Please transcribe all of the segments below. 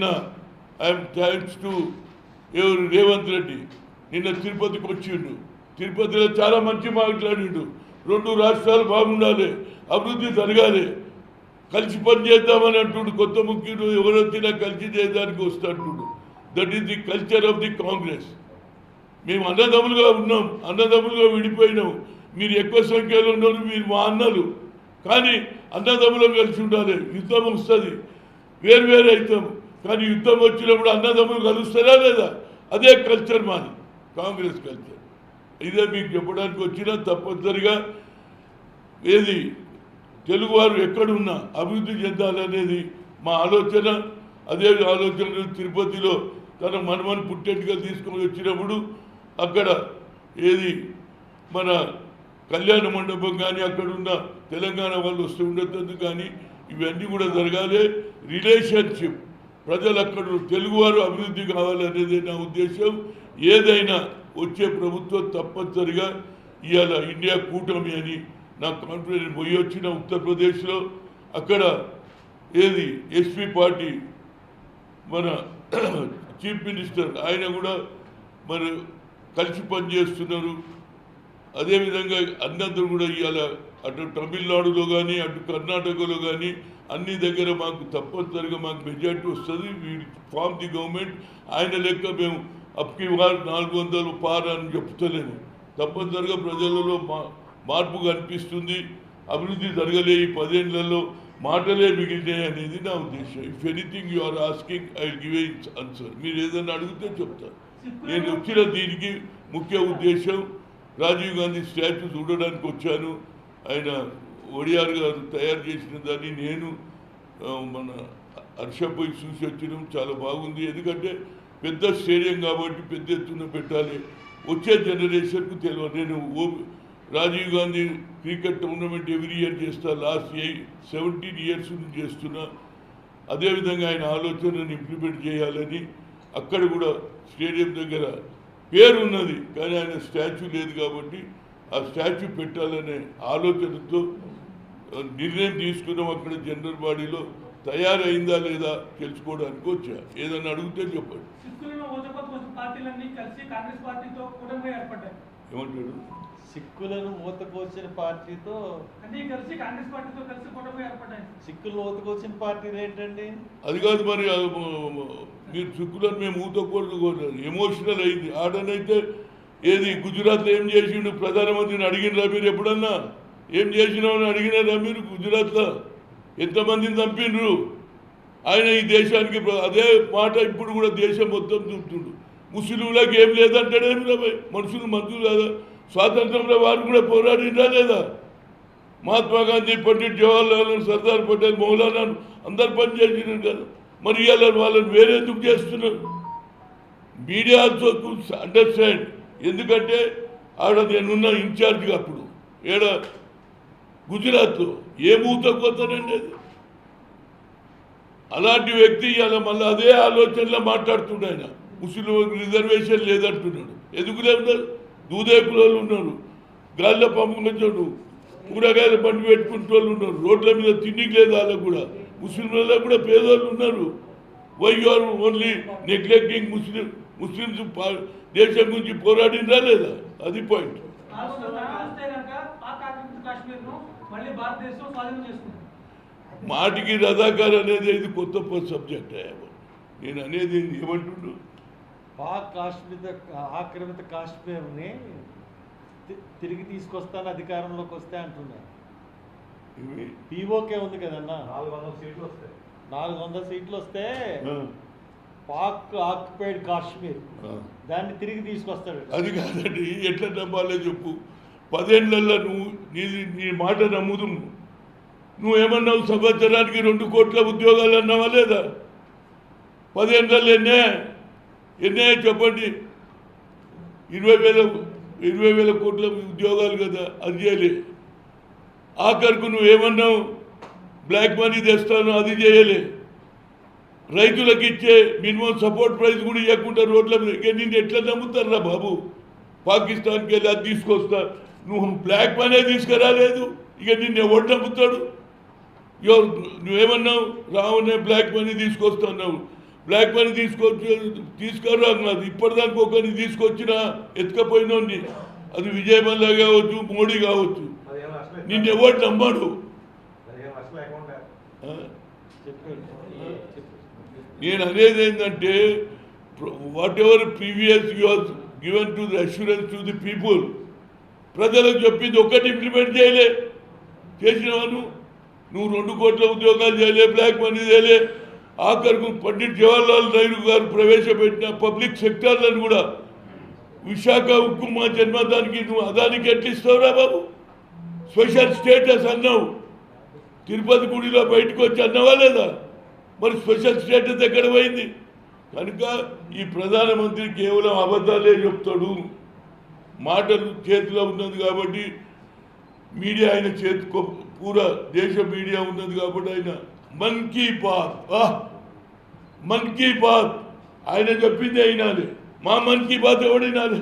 I'm thanks to ఎవరు రేవంత్ రెడ్డి. నిన్న తిరుపతికి వచ్చిండు. తిరుపతిలో చాలా మంచి మాట్లాడిండు. రెండు రాష్ట్రాలు బాగుండాలి అభివృద్ధి జరగాలి కలిసి పని చేద్దామని అంటుండు. కొత్త ముఖ్యుడు ఎవరొచ్చినా కలిసి చేయడానికి వస్తాడు that is the culture of the Congress మేము అన్నదమ్ములుగా ఉన్నాం అన్నదమ్ములుగా విడిపోయినాం. మీరు ఎక్కువ సంఖ్యలో ఉన్నారు మీరు మా అన్నలు. కానీ అన్నదమ్ములం కలిసి ఉండాలి యుద్ధం వస్తుంది. వేరు వేరు అవుతాం. కానీ యుద్ధం వచ్చినప్పుడు అన్నదమ్ములు కలుస్తారా లేదా? అదే కల్చర్ మాది. కాంగ్రెస్ కల్చర్ ఇదే మీకు చెప్పడానికి వచ్చినా తప్పనిసరిగా ఏది? తెలుగువారు ఎక్కడున్నా అభివృద్ధి చెందాలనేది మా ఆలోచన. అదే ఆలోచన తిరుపతిలో తన మనమని పుట్టేట్టుగా తీసుకొని వచ్చినప్పుడు అక్కడ ఏది? మన కళ్యాణ మండపం కానీ అక్కడ ఉన్న తెలంగాణ వాళ్ళు వస్తూ ఉండేందుకు కానీ ఇవన్నీ కూడా జరగాలి. రిలేషన్షిప్. ప్రజలు అక్కడ తెలుగువారు అభివృద్ధి కావాలనేది నా ఉద్దేశం. ఏదైనా వచ్చే ప్రభుత్వం తప్పనిసరిగా ఇవాళ ఇండియా కూటమి అని నా కాన్ఫిడెన్స్ పోయి వచ్చిన ఉత్తరప్రదేశ్లో అక్కడ ఏది ఎస్పీ పార్టీ మన చీఫ్ మినిస్టర్ ఆయన కూడా మరి కలిసి పనిచేస్తున్నారు. అదేవిధంగా అందరూ కూడా ఇవాళ అటు తమిళనాడులో కానీ అటు కర్ణాటకలో కానీ అన్ని దగ్గర మాకు తప్పనిసరిగా మాకు మెజార్టీ వస్తుంది. ఫామ్ ది గవర్నమెంట్ ఆయన లెక్క మేము అప్కి వారు నాలుగు వందలు పార్ అని చెప్తలేము. తప్పనిసరిగా ప్రజలలో మా మార్పు కనిపిస్తుంది. అభివృద్ధి జరగలే ఈ పదేళ్ళలో మాటలే మిగిలినాయి అనేది నా ఉద్దేశం. If anything you are asking I give a answer మీరు ఏదైనా అడిగితే చెప్తాను నేను వచ్చిన దీనికి ముఖ్య ఉద్దేశం రాజీవ్ గాంధీ స్టాచ్యూ చూడడానికి వచ్చాను. ఆయన ఒడియార్ గారు తయారు చేసిన దాన్ని నేను మన హర్షపోయి చూసి వచ్చినాం చాలా బాగుంది. ఎందుకంటే పెద్ద స్టేడియం కాబట్టి పెద్ద ఎత్తున పెట్టాలి. వచ్చే జనరేషన్కు తెలియదు. నేను ఓ Rajiv Gandhi cricket tournament every year చేస్తా. లాస్ట్ ఏ సెవెంటీన్ ఇయర్స్ నుంచి చేస్తున్నా. అదేవిధంగా ఆయన ఆలోచనను ఇంప్లిమెంట్ చేయాలని అక్కడ కూడా స్టేడియం దగ్గర పేరు ఉన్నది కానీ ఆయన స్టాచ్యూ లేదు కాబట్టి ఆ స్టాచ్యూ పెట్టాలనే ఆలోచనతో నిర్ణయం తీసుకున్నాం అక్కడ జనరల్ బాడీలో. తయారైందా లేదా తెలుసుకోవడానికి వచ్చా. ఏదన్నా అడిగితే చెప్పండి. సిక్కులను ఓతకొత్త వచ్చిన పార్టీలన్నీ కలిసి కాంగ్రెస్ పార్టీతో కూటమిగా ఏర్పడ్డాయి. ఏమంటాడు? సిక్కులను ఊతకోసిన పార్టీతో అన్ని కలిసి కాంగ్రెస్ పార్టీతో కలిసి కూటమిగా ఏర్పడ్డాయి. సిక్కులను ఊతకోసిన పార్టీలు ఏంటండి అది కాదు మరి మీరు చుక్కులను మేము ఊతకూడదు ఎమోషనల్ అయింది. ఆడనైతే ఏది గుజరాత్లో ఏం చేసిండు? ప్రధానమంత్రిని అడిగినరా మీరు ఎప్పుడన్నా? ఏం చేసినామని అడిగినారా మీరు గుజరాత్లో? ఎంతమందిని చంపిండ్రు? ఆయన ఈ దేశానికి అదే మాట ఇప్పుడు కూడా దేశం మొత్తం చూపుతుండు ముస్లింలకు ఏం లేదంటాడేమి రా మనుషులు మంచులు కదా? స్వాతంత్రంలో వారు కూడా పోరాడిందా లేదా? మహాత్మా గాంధీ పండిట్ జవహర్లాల్ సర్దార్ పటేల్ మౌలానా అందరు పనిచేసినారు కదా. మరి ఇవాళ వాళ్ళని వేరే ఎందుకు చేస్తున్నారు? Media also understand. ఎందుకంటే ఆడ నేనున్న ఇన్ఛార్జ్గా అప్పుడు. ఏడ గుజరాత్లో ఏ మూతకోతానండి అది అలాంటి వ్యక్తి ఇవాళ మళ్ళీ అదే ఆలోచనలో మాట్లాడుతుండే ఆయన. ముస్లిం రిజర్వేషన్ లేదంటున్నాడు. ఎందుకు లేదు దూదే కులాలు ఉన్నారు. గాల్లో పంపుకొచ్చాడు కూరగాయల పండు పెట్టుకునే వాళ్ళు ఉన్నారు. రోడ్ల మీద తిండికి లేదు వాళ్ళకు కూడా. ముస్లింలలో కూడా పేదోళ్ళు ఉన్నారు. Why are only neglecting Muslim Muslims దేశం గురించి పోరాడిందా లేదా? అది పాయింట్ వస్తే కనుక పాక్ ఆక్రమిత కాశ్మీర్ను మళ్ళీ భారతదేశం స్వాధీనం చేసుకుంది మాటికి రజాకార్ అనేది ఇది కొత్త సబ్జెక్ట్ నేను అనేది ఏమంటుండు? పాక్ కాశ్మీర్ ఆక్రమిత కాశ్మీర్ని తి- తిరిగి తీసుకొస్తాను అధికారంలోకి వస్తే అంటున్నారు పీఓకే ఉంది కదన్నా? నాలుగు వందల సీట్లు వస్తాయి. నాలుగు వందల సీట్లు వస్తే పాక్ ఆక్యుపైడ్ కాశ్మీర్. దాన్ని తిరిగి తీసుకొస్తాడు. అది కాదండి ఎట్లా నమ్మాలో చెప్పు. పదేళ్ళలో నువ్వు నీది నీ మాట నమ్ముదు నువ్వేమన్నావు సంవత్సరానికి రెండు కోట్ల ఉద్యోగాలు అన్నావా లేదా? పదేళ్ళల్లో ఎన్నే ఎన్నే చెప్పండి. ఇరవై వేల ఇరవై వేల కోట్ల ఉద్యోగాలు కదా అది చేయలే. ఆఖరికి నువ్వేమన్నావు? బ్లాక్ మనీ తెస్తాను అది చేయలే. రైతులకు ఇచ్చే మినిమం సపోర్ట్ ప్రైస్ కూడా ఇవ్వకుండా రోడ్ల మీద ఎట్లా నిన్ను ఎట్లా నమ్ముతారా బాబు? పాకిస్తాన్కి వెళ్ళి అది తీసుకొస్తా. నువ్వు బ్లాక్ మనీ తీసుకురాలేదు ఇక నిన్ను ఎవడు నమ్ముతాడు? ఎవరు నువ్వేమన్నావు? రావునే బ్లాక్ మనీ తీసుకొస్తున్నావు బ్లాక్ మనీ తీసుకొచ్చి తీసుకురా అన్నది ఇప్పటిదానికి ఒకరిని తీసుకొచ్చిన ఎత్తుకపోయినోడిని అది విజయ్ మల్లా కావచ్చు మోడీ కావచ్చు. నిన్ను ఎవరు నమ్మాడు పదిహేను లక్షల అకౌంట్ ఆ? చెప్పాడు చెప్పు నేను అనేది ఏంటంటే whatever previous you has given to the assurance to the people ప్రజలకు చెప్పింది ఒక్కటి ఇంప్లిమెంట్ చేయలే. చేసినవాను నువ్వు రెండు కోట్ల ఉద్యోగాలు చేయలే బ్లాక్ మనీ చేయలే. ఆఖరుకు పండిట్ జవహర్లాల్ నెహ్రూ గారు ప్రవేశపెట్టిన పబ్లిక్ సెక్టార్లను కూడా విశాఖ ఉక్కు మా జన్మదానికి నువ్వు అదానికి ఎట్లా ఇస్తావురా బాబు? స్పెషల్ స్టేటస్ అన్నావు. తిరుపతి గుడిలో బయటకు వచ్చి అన్నవా లేదా? మరి స్పెషల్ స్టేటస్ ఎక్కడ పోయింది? కనుక ఈ ప్రధానమంత్రి కేవలం అబద్ధాలే చెప్తాడు. మాటలు చేతిలో ఉన్నది కాబట్టి మీడియా ఆయన చేతికో పూరా దేశ మీడియా ఉన్నది కాబట్టి ఆయన మన్ కీ బాత్. ఆహ్! మన్ కీ బాత్. ఆయన చెప్పింది అయినాలి మా మన్ కీ బాత్ ఎవడైనాలి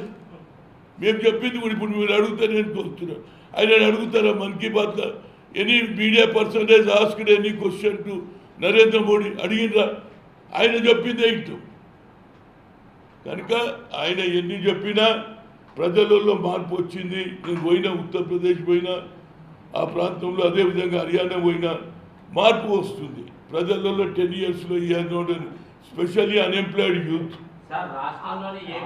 మేము చెప్పింది కూడా ఇప్పుడు మీరు అడుగుతారు నేను వస్తున్నా ఆయన అడుగుతారా మన్ కీ బాత్లో? Any media percentage asked any question to Narendra Modi అడిగినరా ఆయన చెప్పిందే ఇష్టం కనుక ఆయన ఎన్ని చెప్పినా ప్రజలలో మార్పు వచ్చింది. నేను పోయినా ఉత్తరప్రదేశ్ పోయినా ఆ ప్రాంతంలో అదేవిధంగా హర్యానా పోయినా మార్పు వస్తుంది. ప్రజలలో టెన్ ఇయర్స్లో ఈ స్పెషల్లీ అన్ఎంప్లాయిడ్ యూత్ సార్ రాష్ట్రంలోని ఏ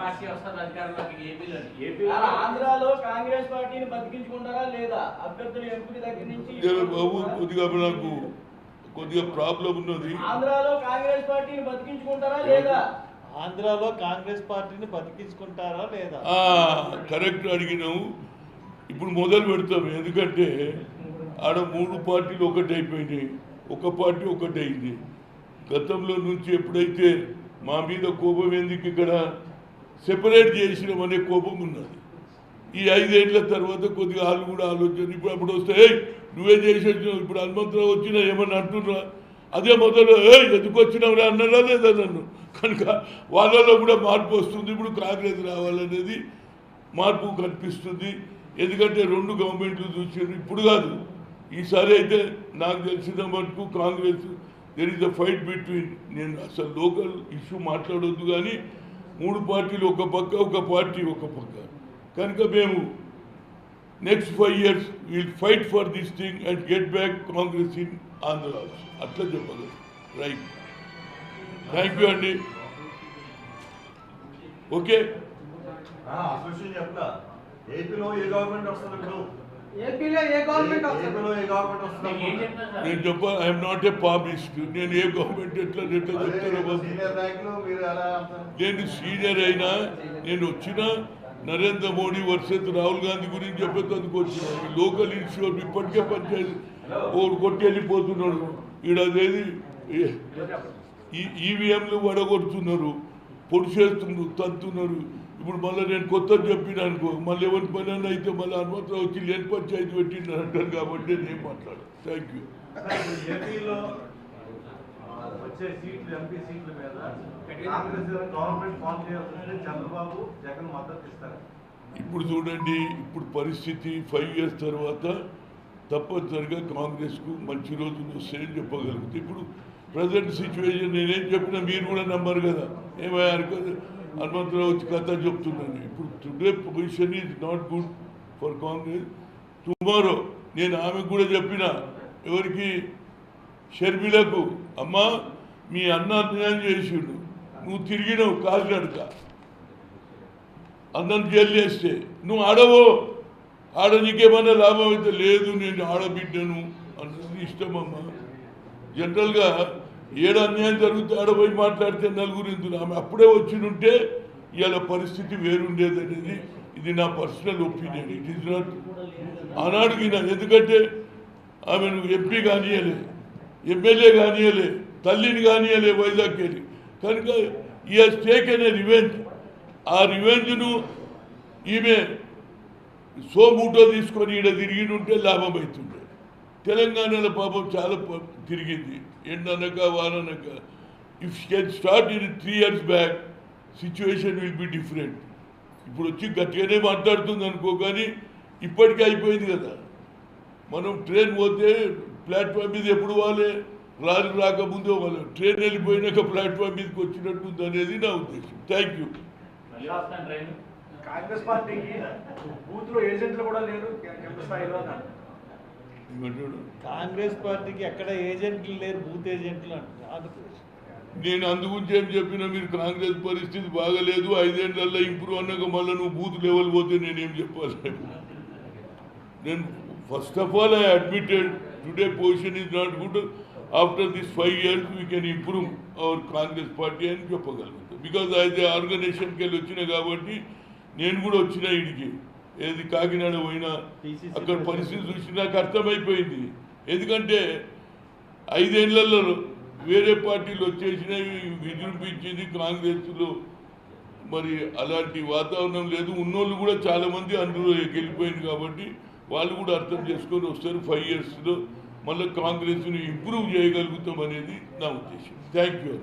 పార్టీ వస్తుంది అధికారంలోకి? ఏపీలో ఆంధ్రాలో కాంగ్రెస్ పార్టీని బతికించుకుంటారా లేదా? అభ్యర్థుల ఎంపిక దగ్గర నుంచి బాబు కొద్దిగా నాకు కొద్దిగా ప్రాబ్లం ఉన్నది. ఆంధ్రాలో కాంగ్రెస్ పార్టీని బతికించుకుంటారా లేదా? ఆంధ్రాలో కాంగ్రెస్ పార్టీని బతికించుకుంటారా లేదా? ఆ, కరెక్ట్ అడిగినావు. ఇప్పుడు మొదలు పెడతాం ఎందుకంటే ఆడ మూడు పార్టీలు ఒకటి అయిపోయినాయి ఒక పార్టీ ఒకటి అయింది గతంలో నుంచి ఎప్పుడైతే మా మీద కోపం ఎందుకు ఇక్కడ? సెపరేట్ చేసినాం అనే కోపం ఉన్నది. ఈ ఐదేళ్ళ తర్వాత కొద్దిగా వాళ్ళు కూడా ఆలోచన ఇప్పుడు అప్పుడు వస్తే "ఏయ్, నువ్వే చేసి ఇప్పుడు హనుమంతరావు వచ్చినా ఏమన్నా అంటున్నా అదే మొదలు ఏ ఎందుకు వచ్చినావురా? అన్నారా లేదా నన్ను? కనుక వాళ్ళలో కూడా మార్పు వస్తుంది. ఇప్పుడు కాంగ్రెస్ రావాలనేది మార్పు కనిపిస్తుంది. ఎందుకంటే రెండు గవర్నమెంట్లు చూసారు. ఇప్పుడు కాదు. ఈసారి అయితే నాకు తెలిసిన మటుకు Congress there is the fight between నేను అసలు లోకల్ ఇష్యూ మాట్లాడొద్దు కానీ మూడు పార్టీలు ఒక పక్క ఒక పార్టీ ఒక పక్క. కనుక మేము next five years will fight for this thing and get back Congress in Andhra అట్లా చెప్పగలరు రైట్ థ్యాంక్ యూ అండి ఓకే ఏపీలో ఏ గవర్నమెంట్ వస్తుంది ఇప్పుడు. ఏపీలో ఏ గవర్నమెంట్ ఏపీలో ఏ గవర్నమెంట్ వస్తుంది? మీకు ఏం చెప్తారు సార్. నేను చెప్ప ఐఎమ్ నాట్ ఏ పాపిస్ట్ నేను ఏ గవర్నమెంట్ ఎట్లా ఎట్లా అంటారు? నేను సీనియర్ అయినా నేను వచ్చిన నరేంద్ర మోడీ వర్సెస్ రాహుల్ గాంధీ గురించి చెప్పేందుకు వచ్చిన. లోకల్ ఇన్స్టిట్యూట్ ఇప్పటికే పనిచేసి ఓడు కొట్టి వెళ్ళిపోతున్నాడు ఈడదేది ఈ ఈవీఎంలు వడగొడుతున్నారు. పొడి చేస్తున్నారు తంతున్నారు. ఇప్పుడు మళ్ళీ నేను కొత్త చెప్పిన అనుకో మళ్ళీ ఎవరి పని అన్న అయితే మళ్ళీ హనుమంతరావు వచ్చి లేని పంచాయతీ పెట్టిండ్రు అంటారు కాబట్టి నేను ఏం మాట్లాడు థ్యాంక్ యూ వచ్చే సీట్లు ఎంపీ సీట్ల మీద కాంగ్రెస్ గవర్నమెంట్ ఫామ్ చంద్రబాబు జగన్ మద్దతు ఇస్తారు. ఇప్పుడు చూడండి ఇప్పుడు పరిస్థితి ఫైవ్ ఇయర్స్ తర్వాత తప్పనిసరిగా కాంగ్రెస్కు మంచి రోజులు వస్తాయని చెప్పగలుగుతాయి ఇప్పుడు ప్రజెంట్ సిచ్యువేషన్ నేనేం చెప్పినా మీరు కూడా నమ్మరు కదా. ఏమయ్యారు కదా హనుమంతరావు వచ్చి కథ చెప్తున్నాను. ఇప్పుడు today position is not good for Congress tomorrow నేను ఆమెకు కూడా చెప్పిన ఎవరికి? షర్మిలకు అమ్మా మీ అన్న అన్యాయం చేసిండు. నువ్వు తిరిగినవు కాలినడక అందరం జైలు చేస్తే. నువ్వు ఆడవో? ఆడ నీకేమన్నా లాభం అయితే లేదు నేను ఆడబిడ్డను. అన్నది ఇష్టమమ్మా జనరల్గా ఏడు అన్యాయం జరిగితే ఆడపోయి మాట్లాడితే నలుగురు ఇందులో ఆమె అప్పుడే వచ్చినుంటే ఇవాళ పరిస్థితి వేరుండేది అనేది ఇది నా personal opinion. It is not ఆనాడు ఎందుకంటే ఆమెను ఎంపీ కానియలే ఎమ్మెల్యే కానియలే తల్లిని కానియలే వైజాగ్ వెళ్ళి. కనుక ఈ టేక్ అనే రివెంజ్ ఆ రివెంజ్ను ఈమె సోమూటో తీసుకొని ఈడ తిరిగి ఉంటే లాభం అవుతుండే తెలంగాణలో పాపం చాలా తిరిగింది. ఎండనక వాననక. If can start in three years back situation will be different ఇప్పుడు వచ్చి గట్టిగానే మాట్లాడుతుంది అనుకో కానీ ఇప్పటికే అయిపోయింది కదా. మనం ట్రైన్ పోతే ప్లాట్ఫామ్ మీద ఎప్పుడు పోవాలి? లారీ రాకముందే వాళ్ళు ట్రైన్ వెళ్ళిపోయినాక ప్లాట్ఫామ్ మీదకి వచ్చినట్టుంది అనేది నా ఉద్దేశం. థ్యాంక్ యూ కాంగ్రెస్ పార్టీకి బూత్లో ఏజెంట్లు కూడా లేరు. స్థాయిలో కాంగ్రెస్ పార్టీకి ఎక్కడ ఏజెంట్లు లేరు బూత్ ఏజెంట్లు ఆంధ్రప్రదేశ్ నేను అందుగురించి ఏం చెప్పినా మీరు కాంగ్రెస్ పరిస్థితి బాగలేదు ఐదేళ్ళలో ఇంప్రూవ్ అన్నాక మళ్ళీ నువ్వు బూత్ లెవెల్ పోతే నేనేం చెప్పాలి? నేను first of all I admitted today position is not good after this five years we can improve our Congress party అని చెప్పగలుగుతాం. బికాజ్ అయితే ఆర్గనైజేషన్కి వెళ్ళి వచ్చిన కాబట్టి నేను కూడా వచ్చిన ఇడికి. ఏది కాకినాడ పోయినా అక్కడ పరిస్థితి చూసి నాకు అర్థమైపోయింది. ఎందుకంటే ఐదేళ్ళలో వేరే పార్టీలు వచ్చేసినవి విజృంభించింది కాంగ్రెస్లో మరి అలాంటి వాతావరణం లేదు. ఉన్నోళ్ళు కూడా చాలా మంది అందులో వెళ్ళిపోయింది కాబట్టి వాళ్ళు కూడా అర్థం చేసుకొని వస్తారు ఫైవ్ ఇయర్స్లో. మళ్ళీ కాంగ్రెస్ని ఇంప్రూవ్ చేయగలుగుతాం అనేది నా ఉద్దేశం. Thank you